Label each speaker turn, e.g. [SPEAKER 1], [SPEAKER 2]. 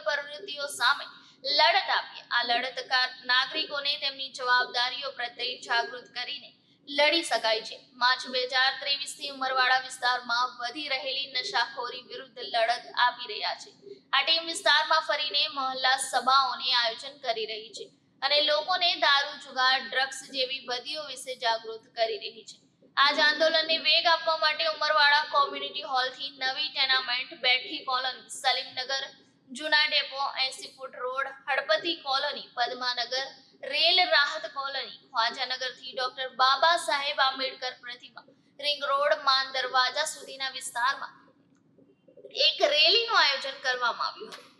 [SPEAKER 1] પ્રવૃત્તિઓ સામે લડત આપીએ. આ લડત નાગરિકોને તેમની જવાબદારીઓ પ્રત્યે જાગૃત કરીને લડી શકાય છે. માર્ચ બે હજાર ત્રેવીસથી ઉમરવાડા વિસ્તારમાં વધી રહેલી નશાખોરી વિરુદ્ધ લડત આપી રહ્યા છે. આ ટીમ વિસ્તારમાં ફરીને મહોલ્લા સભાઓને આયોજન કરી રહી છે અને લોકોને દારૂ, જુગાર, ડ્રગ્સ જેવી બદીઓ વિશે જાગૃત કરી રહી છે. આજ આંદોલનને વેગ આપવા માટે ઉમરવાડા કોમ્યુનિટી હોલથી નવી ટેનામેન્ટ બેઠી કોલોની, સલીમનગર, જૂના ડેપો, એસી foot road, Hadpati colony, Padmanagar, rail Rahat colony, ખ્વાજાનગરથી doctor Baba Saheb Ambedkar પ્રતિમા, રિંગ રોડ, માન દરવાજા સુધીના વિસ્તારમાં એક રેલીનું આયોજન કરવામાં આવ્યું હતું.